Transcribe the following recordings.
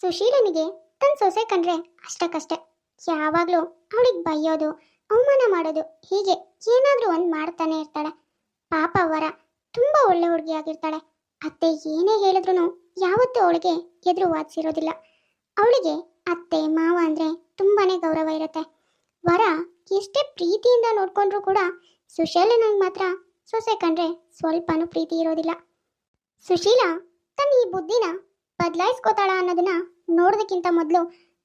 ಸುಶೀಲನಿಗೆ ತನ್ನ ಸೊಸೆ ಕಂಡ್ರೆ ಅಷ್ಟಕ್ಕಷ್ಟೆ. ಯಾವಾಗಲೂ ಅವಳಿಗೆ ಬೈಯೋದು, ಅವಮಾನ ಮಾಡೋದು ಹೀಗೆ ಏನಾದರೂ ಒಂದು ಮಾಡ್ತಾನೆ ಇರ್ತಾಳೆ. ಪಾಪ ವರ ತುಂಬ ಒಳ್ಳೆ ಹುಡುಗಿಯಾಗಿರ್ತಾಳೆ ಅತ್ತೆ ಏನೇ ಹೇಳಿದ್ರು ಯಾವತ್ತೂ ಅವಳಿಗೆ ಎದುರು ವಾದಿಸಿರೋದಿಲ್ಲ ಅವಳಿಗೆ ಅತ್ತೆ, ಮಾವ ಅಂದರೆ ತುಂಬಾನೇ ಗೌರವ ಇರುತ್ತೆ. ವರ ಎಷ್ಟೇ ಪ್ರೀತಿಯಿಂದ ನೋಡ್ಕೊಂಡ್ರು ಕೂಡ ಸುಶೀಲನಿಗೆ ಮಾತ್ರ ಸೊಸೆ ಕಂಡ್ರೆ ಸ್ವಲ್ಪನೂ ಪ್ರೀತಿ ಇರೋದಿಲ್ಲ. ಸುಶೀಲ ತನ್ನ ಈ ಬುದ್ಧಿನ ಬದಲಾಯಿಸ್ಕೋತಾಳ ಅನ್ನೋದನ್ನ ನೋಡೋದಕ್ಕಿಂತ ಮೊದಲು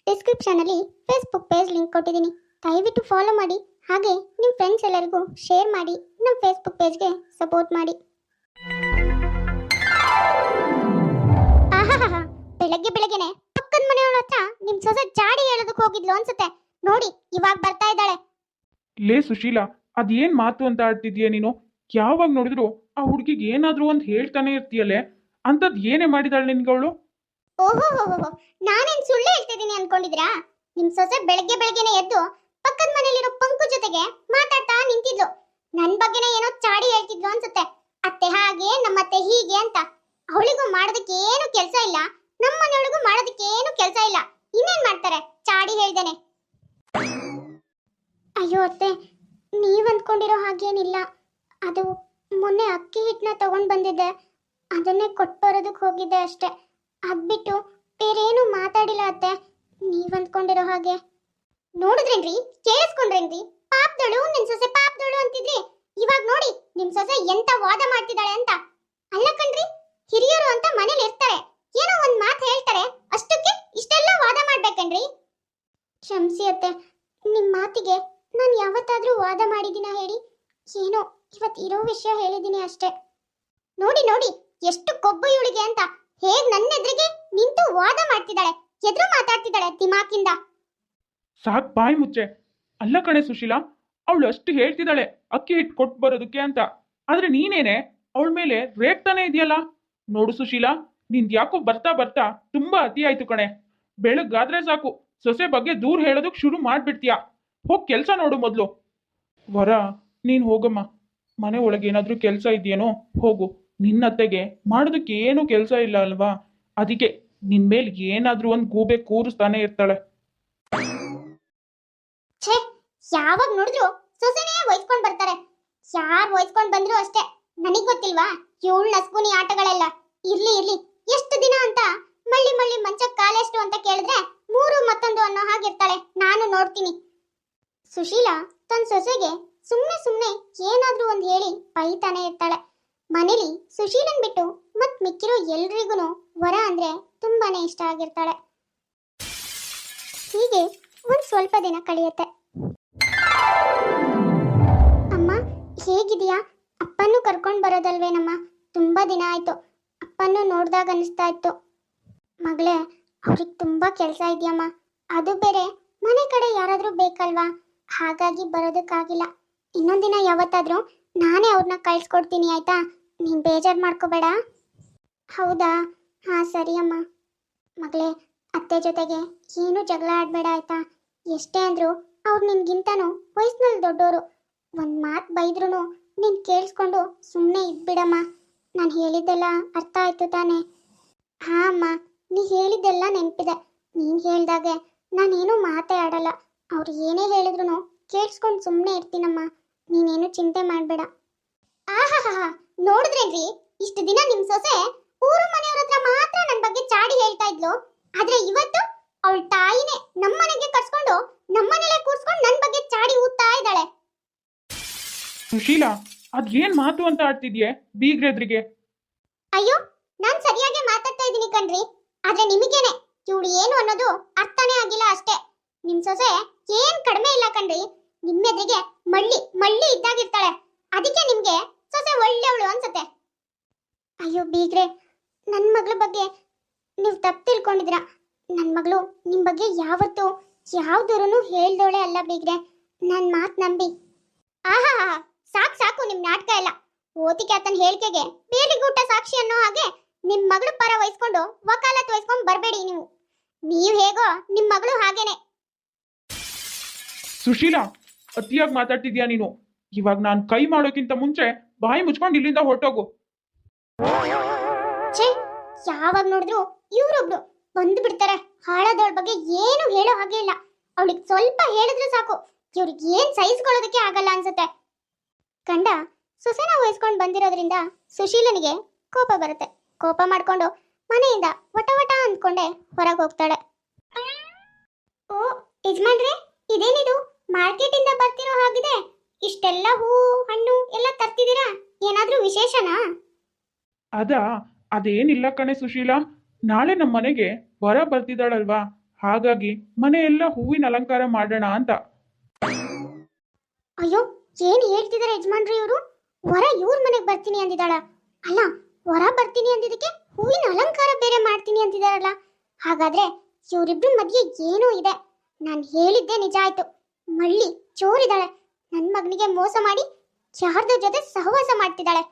ಡಿಸ್ಕ್ರಿಪ್ಷನಲ್ಲಿ ಫೇಸ್ಬುಕ್ ಪೇಜ್ ಲಿಂಕ್ ಕೊಟ್ಟಿದ್ದೀನಿ. ದಯವಿಟ್ಟು ಫಾಲೋ ಮಾಡಿ, ಹಾಗೆ ನಿಮ್ಮ ಫ್ರೆಂಡ್ಸ್ ಎಲ್ಲರಿಗೂ ಶೇರ್ ಮಾಡಿ ನಮ್ಮ ಫೇಸ್ಬುಕ್ ಪೇಜ್ಗೆ ಸಪೋರ್ಟ್ ಮಾಡಿ. ಬೆಳಗ್ಗೆ ಬೆಳಗ್ಗೆನೆ ಪಕ್ಕದ ಮನೆಯವ್ರ ಹತ್ರ ನಿಮ್ ಸೊಸೆ ಜಾಡಿ ಹೇಳೋದಕ್ಕೆ ಹೋಗಿದ್ಲು ಅನ್ಸುತ್ತೆ. ನೋಡಿ, ಇವಾಗ ಬರ್ತಾ ಇದ್ದಾಳೆ. ಲೇ ಸುಶೀಲ, ಅದೇನ್ ಮಾತು ಅಂತ ಆಡ್ತಿದ್ಯಾ ನೀನು? ಯಾವಾಗ ನೋಡಿದ್ರು ಆ ಹುಡುಗಿಗೆ ಏನಾದ್ರೂ ಒಂದು ಹೇಳ್ತಾನೆ ಇರ್ತೀಯಲ್ಲೇ? ಅಂಥದ್ದು ಏನೇ ಮಾಡಿದಾಳೆ ನಿನ್ಗವಳು? ಓಹೋ ಹೋ ನಾನೇನ್ ಸುಳ್ಳು ಹೇಳ್ತಿದ್ದೀನಿ ಅನ್ಕೊಂಡಿದ್ರಾ ನಿಮ್ ಸೊಸೆ ಬೆಳಗ್ಗೆ ಬೆಳಗ್ಗೆನೆ ಎದ್ದು ಪಕ್ಕದ ಮನೆಯಲ್ಲಿರೋ ಪಂಕು ಜೊತೆಗೆ ಮಾತಾಡ್ತಾ ನಿಂತಿದ್ಲು. ನನ್ ಬಗ್ಗೆನೇ ಏನೋ ಚಾಡಿ ಹೇಳ್ತಿದ್ಲು ಅನ್ಸುತ್ತೆ. ಅತ್ತೆ ಹಾಗೆ, ನಮ್ಮತ್ತೆ ಹೀಗೆ ಅಂತ. ಅವಳಿಗೂ ಮಾಡೋದಕ್ಕೆ ಏನು ಕೆಲಸ ಇಲ್ಲ. ನಮ್ಮ ಮನೆಯೊಳಗೂ ಮಾಡೋದಕ್ಕೆ ಏನು ಕೆಲಸ ಇಲ್ಲ. ಇನ್ನೇನ್ ಮಾಡ್ತಾರೆ? ಚಾಡಿ ಹೇಳ್ದೇನೆ. ಅಯ್ಯೋ ಅತ್ತೆ, ನೀವ್ ಅಂದ್ಕೊಂಡಿರೋ ಹಾಗೇನಿಲ್ಲ. ಅದು ಮೊನ್ನೆ ಅಕ್ಕಿ ಹಿಟ್ಟನ್ನ ತಗೊಂಡ್ ಬಂದಿದ್ದೆ. ಅದನ್ನೇ ಕೊಟ್ಬರೋದಕ್ಕೆ ಹೋಗಿದ್ದೆ ಅಷ್ಟೇ. ಅದ್ಬಿಟ್ಟು ಬೇರೇನು ಮಾತಾಡಿಲ್ಲ ಅತ್ತೆ. ನೀವ್ ಅಂದ್ಕೊಂಡಿರೋ ಹಾಗೆ. ನೋಡಿದ್ರೇನ್ರಿ? ಕೇಳಿಸ್ಕೊಂಡ್ರೇನ್ರಿ? ಪಾಪದಳು ನಿಮ್ ಸೊಸೆ ಪಾಪದಳು ಅಂತಿದ್ರಿ. ಇವಾಗ ನೋಡಿ, ನಿಮ್ ಸೊಸೆ ಎಂತ ವಾದ ಮಾಡ್ತಿದ್ದಾಳೆ ಅಂತ. ಅಲ್ಲ ಕಣ್ರಿ, ಹಿರಿಯರು ಅಂತ ಮನೇಲಿ ಇರ್ತಾರೆ. ಏನೋ ಒಂದ್ ಮಾತು ಹೇಳ್ತಾರೆ. ಅಷ್ಟಕ್ಕೆ ಇಷ್ಟೆಲ್ಲ ವಾದ ಮಾಡ್ಬೇಕನ್ರಿ. ಕ್ಷಮಿಸಿ ಅತ್ತೆ, ನಿಮ್ ಮಾತಿಗೆ ನಾನು ಯಾವತ್ತಾದ್ರೂ ವಾದ ಮಾಡಿದಿನ ಹೇಳಿ? ಏನೋ ಇವತ್ತು ಇರೋ ವಿಷಯ ಹೇಳಿದೀನಿ ಅಷ್ಟೇ. ನೋಡಿ ನೋಡಿ, ಎಷ್ಟು ಕೊಬ್ಬು ಇವಳಿಗೆ ಅಂತ. ಹೇಗ್ ನನ್ನ ಎದುರಿಗೆ ನಿಂತು ವಾದ ಮಾಡ್ತಿದ್ದಾಳೆ, ಎದುರು ಮಾತಾಡ್ತಿದ್ದಾಳೆ ತಿಮಾಕಿಂದ ಸಾಕ್ ಬಾಯಿ ಮುಚ್ಚೆ. ಅಲ್ಲ ಕಣೆ ಸುಶೀಲಾ, ಅವಳು ಅಷ್ಟು ಹೇಳ್ತಿದ್ದಾಳೆ, ಅಕ್ಕಿ ಹಿಟ್ಟು ಕೊಟ್ಟು ಬರೋದಕ್ಕೆ ಅಂತ. ಆದ್ರೆ ನೀನೇನೆ, ಅವಳ ಮೇಲೆ ರೇಗ್ತಾನೆ ಇದೆಯಲ್ಲ? ನೋಡು ಸುಶೀಲಾ, ನಿಂದ್ ಯಾಕೋ ಬರ್ತಾ ಬರ್ತಾ ತುಂಬಾ ಅತಿ ಆಯ್ತು ಕಣೆ. ಬೆಳಗ್ಗಾದ್ರೆ ಸಾಕು, ಸೊಸೆ ಬಗ್ಗೆ ದೂರ ಹೇಳೋದಕ್ಕೆ ಶುರು ಮಾಡ್ಬಿಡ್ತೀಯ. ಹೋಗ್ ಕೆಲ್ಸ ನೋಡು ಮೊದ್ಲು. ವರ, ನೀನ್ ಹೋಗಮ್ಮ. ಮನೆ ಒಳಗೆ ಏನಾದ್ರೂ ಕೆಲಸ ಇದೆಯೇನೋ, ಹೋಗು. ನಿನ್ನತ್ತೆಗೆ ಮಾಡೋದಕ್ಕೆ ಏನು ಕೆಲಸ ಇಲ್ಲ ಅಲ್ವಾ? ಅದಕ್ಕೆ ನಿನ್ ಮೇಲೆ ಏನಾದ್ರೂ ಒಂದ್ ಗೂಬೆ ಕೂರಿಸ್ತಾನೆ ಇರ್ತಾಳೆ. ಛೇ, ಯಾವಾಗ ನೋಡಿದ್ರು ಸೊಸೆನೇ ವಹಿಸ್ಕೊಂಡ್ ಬರ್ತಾರೆ. ಯಾರ್ ವಹಿಸ್ಕೊಂಡ್ ಬಂದ್ರು ಅಷ್ಟೇ. ನನಗ್ ಗೊತ್ತಿಲ್ವಾ? ಇವಳು ನಸ್ಕುನಿ ಆಟಗಳೆಲ್ಲ. ಇರ್ಲಿ ಇರ್ಲಿ, ಎಷ್ಟು ದಿನ ಅಂತ ಮಳ್ಳಿ ಮಳ್ಳಿ ಮಂಚಕ್ ಕಾಲೆಷ್ಟು ಅಂತ ಕೇಳಿದ್ರೆ ಮೂರು ಮತ್ತೊಂದು ಅನ್ನೋ ಹಾಗಿರ್ತಾಳೆ. ನಾನು ನೋಡ್ತೀನಿ. ಸುಶೀಲಾ ತನ್ನ ಸೊಸೆಗೆ ಸುಮ್ನೆ ಸುಮ್ಮನೆ ಏನಾದ್ರೂ ಒಂದ್ ಹೇಳಿ ಬೈತಾನೆ ಇರ್ತಾಳೆ. ಮನೇಲಿ ಸುಶೀಲನ್ ಬಿಟ್ಟು ಮತ್ ಮಿಕ್ಕಿರೋ ಎಲ್ರಿಗೂ ವರ ಅಂದ್ರೆ ತುಂಬಾನೇ ಇಷ್ಟ ಆಗಿರ್ತಾಳೆ. ಹೀಗೆ ಒಂದ್ ಸ್ವಲ್ಪ ದಿನ ಕಳೆಯುತ್ತೆ. ಅಮ್ಮ ಹೇಗಿದೀಯಾ ಅಪ್ಪನ್ನು ಕರ್ಕೊಂಡ್ ಬರೋದಲ್ವೇನಮ್ಮ? ತುಂಬಾ ದಿನ ಆಯ್ತು. ಅಪ್ಪನ್ನು ನೋಡ್ದಾಗ ಅನಿಸ್ತಾ ಇತ್ತು. ಮಗಳೇ, ಅವ್ರಿಗೆ ತುಂಬಾ ಕೆಲಸ ಇದೆಯಮ್ಮ. ಅದು ಬೇರೆ, ಮನೆ ಕಡೆ ಯಾರಾದ್ರೂ ಬೇಕಲ್ವಾ? ಹಾಗಾಗಿ ಬರೋದಕ್ಕಾಗಿಲ್ಲ. ಇನ್ನೊಂದಿನ ಯಾವತ್ತಾದ್ರೂ ನಾನೇ ಅವ್ರನ್ನ ಕಳ್ಸ್ಕೊಡ್ತೀನಿ, ಆಯ್ತಾ? ನೀನ್ ಬೇಜಾರ್ ಮಾಡ್ಕೋಬೇಡ. ಹೌದಾ? ಹಾ, ಸರಿ ಅಮ್ಮ. ಮಗಳೇ, ಅತ್ತೆ ಜೊತೆಗೆ ಏನು ಜಗಳ ಆಡ್ಬೇಡ, ಆಯ್ತಾ? ಎಷ್ಟೇ ಅಂದ್ರು ಅವ್ರು ನಿನ್ಗಿಂತನೂ ವಯಸ್ಸಿನಲ್ಲಿ ದೊಡ್ಡೋರು. ಒಂದು ಮಾತು ಬೈದ್ರೂ ನೀನು ಕೇಳಿಸ್ಕೊಂಡು ಸುಮ್ಮನೆ ಇದ್ಬಿಡಮ್ಮ. ನಾನು ಹೇಳಿದ್ದೆಲ್ಲ ಅರ್ಥ ಆಯ್ತು ತಾನೇ. ಹಾ, ಅಮ್ಮ, ನೀ ಹೇಳಿದ್ದೆಲ್ಲ ನೆನಪಿದೆ. ನೀನು ಹೇಳ್ದಾಗೆ ನಾನೇನು ಮಾತೇ ಆಡಲ್ಲ ಅವ್ರು ಏನೇ ಹೇಳಿದ್ರು ಕೇಳಿಸ್ಕೊಂಡು ಸುಮ್ಮನೆ ಇರ್ತೀನಮ್ಮ. ನೀನೇನು ಚಿಂತೆ ಮಾಡಬೇಡ. ಆಹಾಹಾ ನೋಡಿದ್ರೇನ್ರಿ? ಇಷ್ಟು ದಿನ ನಿಮ್ ಸೊಸೆ ಊರು ಮನೆಯವ್ರ ಹತ್ರ ಮಾತ್ರ ನನ್ನ ಬಗ್ಗೆ ಚಾಡಿ ಹೇಳ್ತಾ ಇದ್ಲು. ಆದ್ರೆ ಇವತ್ತು ಅವಳ ತಾಯಿನೇ ನಮ್ಮನೆಗೆ ಕರ್ಸ್ಕೊಂಡು ನಮ್ಮನೆಲೆ ಕೂರ್ಸ್ಕೊಂಡು ನನ್ನ ಬಗ್ಗೆ ಚಾಡಿ ಊದ್ತಾ ಇದ್ದಾಳೆ. ಅದು ಏನ್ ಮಾತು ಅಂತ ಆಡ್ತಿದ್ಯೆ ಬೀಗ್ರೆದ್ರಿಗೆ ಅಯ್ಯೋ ನಾನ್ ಸರಿಯಾಗಿ ಮಾತಾಡ್ತಾ ಇದ್ದೀನಿ ಕಣ್ರಿ. ಆದ್ರೆ ನಿಮಗೇನೆ ಇವಳು ಏನು ಅನ್ನೋದು ಅರ್ಥನೇ ಆಗಿಲ್ಲ ಅಷ್ಟೇ. ನಿಮ್ ಸೊಸೆ ಏನ್ ಕಡಿಮೆ ಇಲ್ಲ ಕಣ್ರಿ. ನಿಮ್ಮೆದ್ರಿಗೆ ಮಳ್ಳಿ ಮಳ್ಳಿ ಇದ್ದಾಗಿರ್ತಾಳೆ. ಅದಕ್ಕೆ ನಿಮ್ಗೆ ಸೊಸೆ ಒಳ್ಳೆಯವಳು ಅನ್ಸುತ್ತೆ. ಅಯ್ಯೋ ಬೀಗ್ರೆ ನನ್ನ ಮಗಳ ಬಗ್ಗೆ ನೀವು ತಪ್ಪು ತಿಳ್ಕೊಂಡಿದ್ರ ನನ್ನ ಮಗಳು ನಿಮ್ಮ ಬಗ್ಗೆ ಯಾವತ್ತೂ ಯಾವ್ದೂರನು ಹೇಳ್ದೋಳೆ ಅಲ್ಲ ಬೀಗ್ರೆ. ನನ್ನ ಮಾತು ನಂಬಿ. ಆಹಾ, ಸಾಕು ಸಾಕು ನಿಮ್ ನಾಟಕ ಎಲ್ಲ. ಓತಿಕೆ ಆತನ ಹೇಳಿಕೆಗೆ ಬೇಲಿಗೂಟ ಸಾಕ್ಷಿ ಅನ್ನೋ ಹಾಗೆ ನಿಮ್ ಮಗಳು ಪರ ವಹಿಸ್ಕೊಂಡು ವಕಾಲತ್ ವಹಿಸ್ಕೊಂಡು ಬರಬೇಡಿ ನೀವು. ನೀವು ಹೇಗೋ ನಿಮ್ ಮಗಳು ಹಾಗೇನೆ. ಸುಶೀಲ ಅತಿಯಾಗಿ ಮಾತಾಡ್ತಿದ್ಯಾ ನೀನು? ಇವಾಗ ನಾನು ಕೈ ಮಾಡೋಕ್ಕಿಂತ ಮುಂಚೆ ಬಾಯಿ ಮುಚ್ಕೊಂಡು ಇಲ್ಲಿಂದ ಹೊರಟೋಗು. ಛೇ, ಯಾವಾಗ ನೋಡಿದ್ರು ಇವ್ರೊಬ್ರು ಬಂದು ಬಿಡ್ತಾರೆ. ಹಾಳಾದವಳ ಬಗ್ಗೆ ಏನು ಹೇಳೋ ಹಾಗೆ ಇಲ್ಲ. ಅವಳಿಗೆ ಸ್ವಲ್ಪ ಹೇಳಿದ್ರೆ ಸಾಕು. ಇವ್ರಿಗೆ ಏನ್ ಸಹಿಸ್ಕೊಳ್ಳೋದಕ್ಕೆ ಆಗಲ್ಲ ಅನ್ಸುತ್ತೆ. ಕಂಡ ಸೊಸೆನ ವಹಿಸ್ಕೊಂಡು ಬಂದಿರೋದ್ರಿಂದ ಸುಶೀಲನಿಗೆ ಕೋಪ ಬರುತ್ತೆ. ಕೋಪ ಮಾಡ್ಕೊಂಡು ಮನೆಯಿಂದ ವಟ ವಟ ಅಂದ್ಕೊಂಡೆ ಹೊರಗೆ ಹೋಗ್ತಾಳೆ. ಓ, ಯಜಮಾನ್ರೆ, ಇದೇನಿದು? ಮಾರ್ಕೆಟ್ ಇಂದ ಬರ್ತಿರೋ ಹಾಗಿದೆ. ಇಷ್ಟೆಲ್ಲ ಹೂ ಹಣ್ಣು ಎಲ್ಲ ತರ್ತಿದ್ದೀರಾ? ಏನಾದ್ರೂ ವಿಶೇಷನಾ? ಅದಾ ಅದೇನಿಲ್ಲ ಕಣೆ ಸುಶೀಲಾ. ನಾಳೆ ನಮ್ಮ ಮನೆಗೆ ವರ ಬರ್ತಿದ್ದಾಳಲ್ವಾ? ಹಾಗಾಗಿ ಮನೆಯೆಲ್ಲ ಹೂವಿನ ಅಲಂಕಾರ ಮಾಡೋಣ ಅಂತ. ಅಯ್ಯೋ ಏನ್ ಹೇಳ್ತಿದಾರೆ ಯಜಮಾನ್ರಿ ಇವರು? ವರ ಇವ್ರ ಮನೆಗೆ ಬರ್ತೀನಿ ಅಂದಿದ್ದಾಳ. ಅಲ್ಲ ವರ ಬರ್ತೀನಿ ಅಂದಿದ್ದಕ್ಕೆ ಹೂವಿನ ಅಲಂಕಾರ ಬೇರೆ ಮಾಡ್ತೀನಿ ಅಂತಿದಾರಲ್ಲ ಹಾಗಾದ್ರೆ ಇವರಿಬ್ರು ಮಧ್ಯೆ ಏನೋ ಇದೆ. ನಾನು ಹೇಳಿದ್ದೆ ನಿಜ ಆಯ್ತು. ಮಳ್ಳಿ ಚೋರಿದಾಳೆ. ನನ್ನ ಮಗನಿಗೆ ಮೋಸ ಮಾಡಿ ಚಾರ್ದ ಜೊತೆ ಸಹವಾಸ ಮಾಡ್ತಿದ್ದಾಳೆ.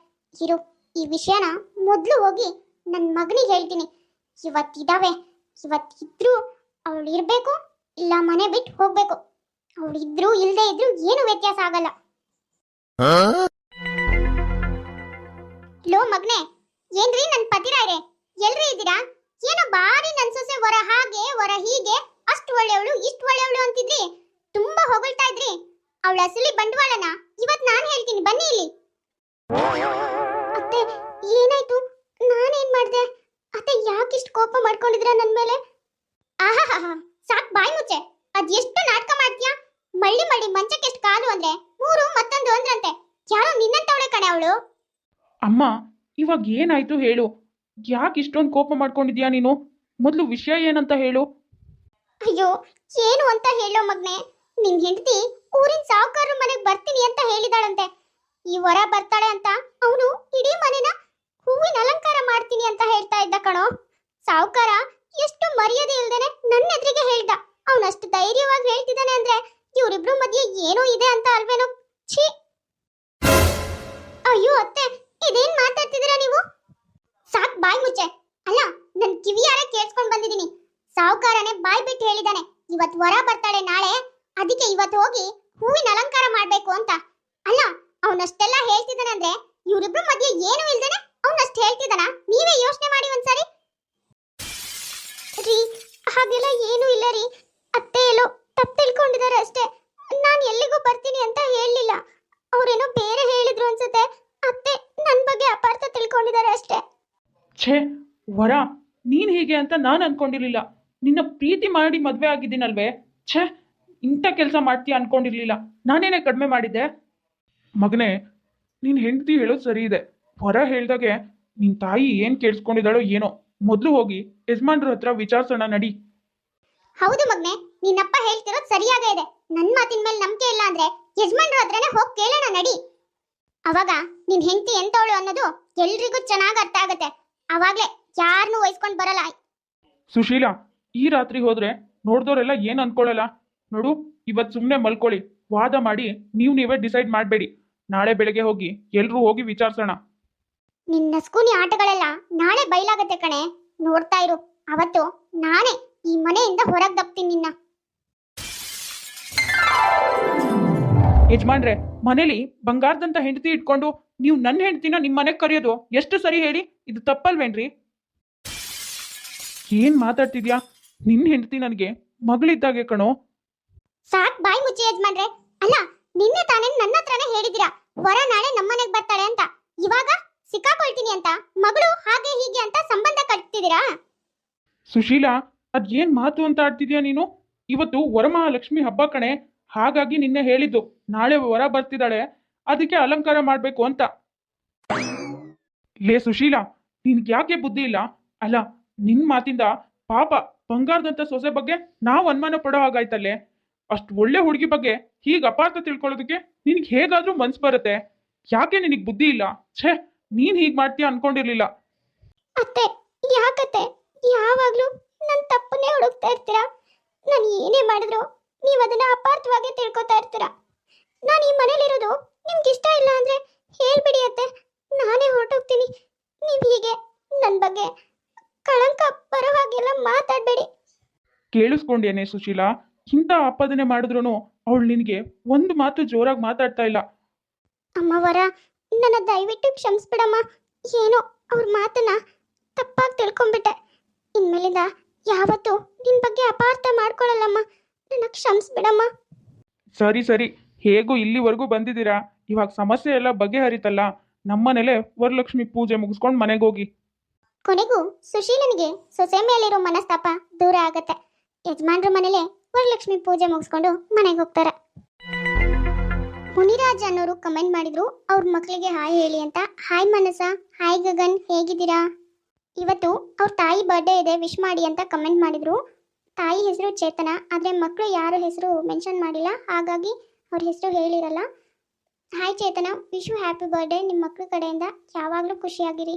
ಇರು ಈ ವಿಷಯನ ಮೊದಲು ಹೋಗಿ ನನ್ನ ಮಗನಿಗೆ ಹೇಳ್ತೀನಿ. ಇವತ್ತಿದಾವೆ ಇವತ್ತಿದ್ರು ಅವಳು ಇರ್ಬೇಕು ಇಲ್ಲ ಮನೆ ಬಿಟ್ಟು ಹೋಗ್ಬೇಕು. ಇದ್ರು ಇಲ್ದೇ ಇದ್ರು ಏನು ವ್ಯತ್ಯಾಸ ಆಗಲ್ಲ. ಲೋ ಮಗ್ನೆ ಏನ್ರಿ ನನ್ ಪತಿರಾಯ್ರೆ? ಎಲ್ರಿ ಇದ್ದೀರಾ? ಏನೋ ಬಾರಿ ನನ್ನ ಸೊಸೆ ಹೊರ ಹಾಗೆ ಹೊರ ಹೀಗೆ ಅಷ್ಟು ಒಳ್ಳೆಯವಳು ಇಷ್ಟು ಒಳ್ಳೆಯವಳು ಅಂತಿದ್ರಿ. ತುಂಬಾ ಹೊಗಳ್ತಾ ಇದ್ರಿ. ಅವಳ ಅಸಲಿ ಬಂಡವಾಳನ ಇವತ್ ನಾನ್ ಹೇಳ್ತೀನಿ ಬನ್ನಿ ಇಲ್ಲಿ. ಅತ್ತೆ ಏನಾಯ್ತು? ನಾನೇನ್ ಮಾಡ್ದೆ? ಅತ್ತೆ ಯಾಕಿಷ್ಟು ಕೋಪ ಮಾಡ್ಕೊಂಡಿದ್ರ ನನ್ ಮೇಲೆ? ಆಹಾಹಾ ಸಾಕ್ ಬಾಯ್ ಮುಚ್ಚೆ. ಅದ್ ಎಷ್ಟು ನಾಟಕ ಮಾಡ್ತೀಯಾ? ಮಳ್ಳಿ ಮಳ್ಳಿ ಮಂಚಕ್ಕೆ ಎಷ್ಟು ಕಾಲು ಅಂದ್ರೆ ಮೂರು ಮತ್ತೊಂದು ಅಂದ್ರಂತೆ. ಯಾರೋ ನಿನ್ನಂತವಳೆ ಕಣೆ ಅವಳು? ಅಮ್ಮ ಇವಾಗ ಏನಾಯ್ತು ಹೇಳು. ಯಾಕೆ ಇಷ್ಟೊಂದು ಕೋಪ ಮಾಡ್ಕೊಂಡಿದ್ಯಾ ನೀನು? ಮೊದಲು ವಿಷಯ ಏನಂತ ಹೇಳು. ಅಯ್ಯೋ ಏನು ಅಂತ ಹೇಳೋ ಮಗ್ನೆ? ನಿನ್ ಹೆಂಡತಿ ಊರಿನ ಸಾವುಕಾರ ಮನೆಗ್ ಬರ್ತೀನಿ ಅಂತ ಹೇಳಿದಾಳಂತೆ. ಈ ವರ ಬರ್ತಾಳೆ ಅಂತ ಅವನು ಇಡೀ ಮನೆನ ಹೂವಿನ ಅಲಂಕಾರ ಮಾಡ್ತೀನಿ ಅಂತ ಹೇಳ್ತಾ ಇದ್ದ ಕಣೋ. ಸಾವುಕಾರ ಎಷ್ಟು ಮರ್ಯಾದೆ ಇಲ್ದೇನೆ ನನ್ನ ಎದುರಿಗೆ ಹೇಳ್ದ. ಅವನಷ್ಟು ಧೈರ್ಯವಾಗಿ ಹೇಳ್ತಿದ್ದಾನೆ ಅಂದ್ರೆ ಇವರಿಬ್ರು ಮಧ್ಯೆ ಏನೋ ಇದೆ ಅಂತ ಅಲ್ವೇನೋ? ಛೀ. ಅಯ್ಯೋ ಅತ್ತೆ, ಇದೇನ್ ಮಾತಾಡ್ತಿದ್ದೀರಾ ನೀವು? ಸಾಕ್ ಬಾಯ್ ಮುಚ್ಚೆ. ಅಲ್ಲ, ನನ್ ಕಿವಿಯಾರೆ ಕೇಳಿಸ್ಕೊಂಡ್ ಬಂದಿದ್ದೀನಿ. ಸಾವುಕಾರನೇ ಬಾಯ್ ಬಿಟ್ಟು ಹೇಳಿದಾನೆ. ಇವತ್ ವರ ಬರ್ತಾಳೆ ನಾಳೆ. ಅದಕ್ಕೆ ಇವತ್ತು ಹೋಗಿ ಹೂವಿನ ಅಲಂಕಾರ ಮಾಡ್ಬೇಕು ಅಂತ. ಅಲ್ಲ, ಅವನಷ್ಟೆಲ್ಲ ಹೇಳ್ತಿದ್ದಾನೆ ಅಂದ್ರೆ ಇವರಿಬ್ರು ಮಧ್ಯೆ ಏನು ಇಲ್ದೇನೆ ಅವನಷ್ಟು ಹೇಳ್ತಿದ್ದಾನ? ನೀವೇ ಯೋಚನೆ ಮಾಡಿ ಒಂದ್ಸರಿ. ರೀ, ಹಾಗೆಲ್ಲ ಏನೂ ಇಲ್ಲ ರೀ. ಅತ್ತೆ ಎಲ್ಲೋ ತಪ್ಪು ತಿಳ್ಕೊಂಡಿದ್ದಾರೆ ಅಷ್ಟೇ. ನಾನು ಎಲ್ಲಿಗೂ ಬರ್ತೀನಿ ಅಂತ ಹೇಳಲಿಲ್ಲ. ಅವರೇನೋ ಬೇರೆ ಹೇಳಿದ್ರು ಅನ್ಸುತ್ತೆ. ಅತ್ತೆ ನನ್ನ ಬಗ್ಗೆ ಅಪಾರ್ಥ ತಿಳ್ಕೊಂಡಿದ್ದಾರೆ ಅಷ್ಟೇ. ಛೇ, ವರ, ನೀನ್ ಹೀಗೆ ಅಂತ ನಾನು ಅನ್ಕೊಂಡಿರ್ಲಿಲ್ಲ. ನಿನ್ನ ಪ್ರೀತಿ ಮಾಡಿ ಮದ್ವೆ ಆಗಿದ್ದೀನಲ್ವೇ? ಛೇ ಇಂಥ ಕೆಲಸ ಮಾಡ್ತೀಯ ಅನ್ಕೊಂಡಿರ್ಲಿಲ್ಲ. ನಾನೇನೇ ಕಡಿಮೆ ಮಾಡಿದ್ದೆ? ಮಗನೇ ನೀನ್ ಹೆಂಡತಿ ಹೇಳೋದು ಸರಿ ಇದೆ. ಹೊರ ಹೇಳ್ದಾಗೆ ನಿನ್ ತಾಯಿ ಏನ್ ಕೇಳಿಸ್ಕೊಂಡಿದ್ದಾಳೋ ಏನೋ. ಮೊದಲು ಹೋಗಿ ಯಜಮಾನ್ರ ಹತ್ರ ವಿಚಾರಿಸೋಣ ನಡಿ. ಹೌದು ಮಗ್ನೆ ನಿನ್ನಪ್ಪ ಹೇಳ್ತಿರೋದು ಸರಿಯಾಗೇ ಇದೆ. ನನ್ನ ಮಾತಿನ ಮೇಲೆ ನಂಬಿಕೆ ಇಲ್ಲ ಅಂದ್ರೆ ಯಜಮಾನ್ರ ಹತ್ರನೇ ಹೋಗಿ ಕೇಳೋಣ ನಡಿ. ಅವಾಗ ನಿನ್ ಹೆಂಡತಿ ಎಂತವಳು ಅನ್ನೋದು ಎಲ್ರಿಗೂ ಚೆನ್ನಾಗಿ ಅರ್ಥ ಆಗುತ್ತೆ. ಅವಾಗ್ಲೇ ಯಾರನ್ನೂ ವಹಿಸ್ಕೊಂಡ್ ಬರಲ್ಲ. ಸುಶೀಲಾ ಈ ರಾತ್ರಿ ಹೋದ್ರೆ ನೋಡ್ದವ್ರೆಲ್ಲ ಏನ್ ಅನ್ಕೊಳ್ಳಲ್ಲ ನೋಡು ಇವತ್ ಸುಮ್ಮನೆ ಮಲ್ಕೊಳ್ಳಿ. ವಾದ ಮಾಡಿ ನೀವು ನೀವೇ ಡಿಸೈಡ್ ಮಾಡಬೇಡಿ. ನಾಳೆ ಬೆಳಗ್ಗೆ ಹೋಗಿ ಎಲ್ರೂ ಹೋಗಿ ವಿಚಾರಿಸೋಣ. ನಿನ್ನ ಸ್ಕೂನಿ ಆಟಗಳೆಲ್ಲ ನಾಳೆ ಬಯಲಾಗತ್ತೆ ಕಣೆ. ನೋಡ್ತಾ ಇರು. ಅವತ್ತು ನಾನೇ ಈ ಮನೆಯಿಂದ ಹೊರಗೆ ದಪ್ತೀನಿ ನಿನ್ನ. ಯಜಮಾನ್ರೆ ಮನೇಲಿ ಬಂಗಾರದಂತ ಹೆಂಡತಿ ಇಟ್ಕೊಂಡು ನೀವು ನನ್ನ ಹೆಂಡತಿನ ನಿಮ್ಮ ಮನೆಗೆ ಕರೆಯೋದು ಎಷ್ಟು ಸರಿ ಹೇಳಿ? ಇದು ತಪ್ಪಲ್ವೇನ್ರಿ? ಏನ್ ಮಾತಾಡ್ತಿದ್ಯಾ? ನಿನ್ನ ಹೆಂಡತಿ ನನಗೆ ಮಗಳಿದ್ದಾಗೆ ಕಣೋ. ಸಾಕ್ ಬಾಯಿ ಮುಚ್ಚಿ ಯಜಮಾನ್ರೆ. ಅಲ್ಲ, ನಿನ್ನೆ ತಾನೇ ನನ್ನ ಹತ್ರನೇ ಹೇಳಿದಿರಾ ವರ ನಾಳೆ ನಮ್ಮನೆಗ್ ಬರ್ತಾಳೆ ಅಂತ. ಇವಾಗ ಸಿಕ್ಕಾಕೊಳ್ತೀನಿ ಅಂತ. ಮಗಳು ಹಾಗೆ ಹೀಗೆ ಅಂತ ಸಂಬಂಧ ಕಟ್ತಿದ್ದೀರಾ? ಸುಶೀಲಾ, ಅದ್ ಏನ್ ಮಾತು ಅಂತ ಆಡ್ತಿದ್ಯಾ ನೀನು? ಇವತ್ತು ವರಮಹಾಲಕ್ಷ್ಮಿ ಹಬ್ಬ ಕಣೆ. ಹಾಗಾಗಿ ನಿನ್ನೆ ಹೇಳಿದ್ದು. ನಾಳೆ ವರ ಬರ್ತಿದ್ದಾಳೆ. ಅದಕ್ಕೆ ಅಲಂಕಾರ ಮಾಡ್ಬೇಕು ಅಂತ. ಲೇ ಸುಶೀಲಾ, ನಿನ್ಗೆ ಯಾಕೆ ಬುದ್ಧಿ ಇಲ್ಲ? ಅಲ್ಲ, ನಿನ್ ಮಾತಿಂದ ಪಾಪ ಬಂಗಾರದಂತ ಸೊಸೆ ಬಗ್ಗೆ ನಾವು ಅನುಮಾನ ಪಡೋ ಹಾಗಾಯ್ತಲ್ಲೇ. ಅಷ್ಟು ಒಳ್ಳೆ ಹುಡುಗಿ ಬಗ್ಗೆ ಹೀಗೆ ಅಪಾರ್ಥ ತಿಳ್ಕೊಳ್ಳೋದಕ್ಕೆ ನಿನಗೆ ಹೇಗಾದ್ರೂ ಮನ್ಸು ಬರುತ್ತೆ. ಯಾಕೆ ನಿನಗೆ ಬುದ್ಧಿ ಇಲ್ಲ? ಛೇ ನೀನ್ ಹೀಗೆ ಮಾಡ್ತೀಯ ಅನ್ಕೊಂಡಿರ್ಲಿಲ್ಲ. ಅತ್ತೆ ಯಾಕತ್ತೆ? ಯಾವಾಗಲೂ ನನ್ನ ತಪ್ಪನ್ನೇ ಹುಡುಕ್ತಾ ಇರ್ತೀರಾ? ನಾನು ಏನೇ ಮಾಡಿದ್ರು ನೀವು ಅದನ್ನ ಅಪಾರ್ಥವಾಗಿ ತಿಳ್ಕೊತಾ ಇರ್ತೀರಾ? ನಾನು ಈ ಮನೇಲಿರೋದು ನಿಮ್ಗೆ ಇಷ್ಟ ಇಲ್ಲ ಅಂದ್ರೆ ಹೇಳ್ಬಿಡಿ ಅತ್ತೆ. ನಾನೇ ಹೊರಟೋಗ್ತೀನಿ. ನೀವು ಹೀಗೆ ನನ್ನ ಬಗ್ಗೆ ಕಳಂಕ ಬರೋ ಹಾಗೆಲ್ಲ ಮಾತಾಡಬೇಡಿ. ಕೇಳಿಸ್ಕೊಂಡೇನೆ ಸುಶೀಲಾ? ಇಂಥ ಆಪಾದನೆ ಮಾಡಿದ್ರು ಅವಳು ನಿನಗೆ ಒಂದು ಮಾತು ಜೋರಾಗಿ ಮಾತಾಡ್ತಾ ಇಲ್ಲ. ಅಮ್ಮವರ ನನ್ನ ದಯವಿಟ್ಟು ಕ್ಷಮಿಸ್ಬಿಡಮ್ಮ. ಏನೋ ಅವ್ರ ಮಾತನ್ನ ತಪ್ಪಾಗಿ ತಿಳ್ಕೊಂಡ್ಬಿಟ್ಟೆ. ಇನ್ಮೇಲಿಂದ ಯಾವತ್ತು ನಿನ್ ಬಗ್ಗೆ ಅಪಾರ್ಥ ಮಾಡ್ಕೊಳ್ಳಲ್ಲಮ್ಮ ನನ್ನ ಕ್ಷಮಿಸ್ಬಿಡಮ್ಮ. ಸರಿ ಸರಿ. ಹೇಗೂ ಇಲ್ಲಿವರೆಗೂ ಬಂದಿದ್ದೀರಾ? ಇವಾಗ ಸಮಸ್ಯೆ ಎಲ್ಲ ಬಗೆಹರಿತಲ್ಲ. ನಮ್ಮನೇಲೆ ವರಲಕ್ಷ್ಮಿ ಪೂಜೆ ಮುಗಿಸ್ಕೊಂಡು ಮನೆಗೆ ಹೋಗಿ ಕೊನೆಗೂ ಸುಶೀಲನಿಗೆ ಸೊಸೆ ಮೇಲಿರೋ ಮನಸ್ತಾಪ ದೂರ ಆಗತ್ತೆ. ಯಜಮಾನ್ರ ಮನೇಲೆ ವರಲಕ್ಷ್ಮಿ ಪೂಜೆ ಮುಗಿಸ್ಕೊಂಡು ಮನೆಗೆ ಹೋಗ್ತಾರೆ. ಮುನಿರಾಜ್ ಅನ್ನೋರು ಕಮೆಂಟ್ ಮಾಡಿದ್ರು, ಅವ್ರ ಮಕ್ಕಳಿಗೆ ಹಾಯ್ ಹೇಳಿ ಅಂತ. ಹಾಯ್ ಮನಸ ಹಾಯ್ ಗಗನ್, ಹೇಗಿದ್ದೀರಾ? ಇವತ್ತು ಅವ್ರ ತಾಯಿ ಬರ್ಡೇ ಇದೆ ವಿಶ್ ಮಾಡಿ ಅಂತ ಕಮೆಂಟ್ ಮಾಡಿದ್ರು. ತಾಯಿ ಹೆಸರು ಚೇತನ, ಆದರೆ ಮಕ್ಕಳು ಯಾರ ಹೆಸರು ಮೆನ್ಷನ್ ಮಾಡಿಲ್ಲ, ಹಾಗಾಗಿ ಅವ್ರ ಹೆಸರು ಹೇಳಿರಲ್ಲ. Hi Chetana wish you happy birthday ನಿಮ್ಮ ಮಕ್ಕಳ ಕಡೆಯಿಂದ. ಯಾವಾಗಲೂ ಖುಷಿಯಾಗಿರಿ.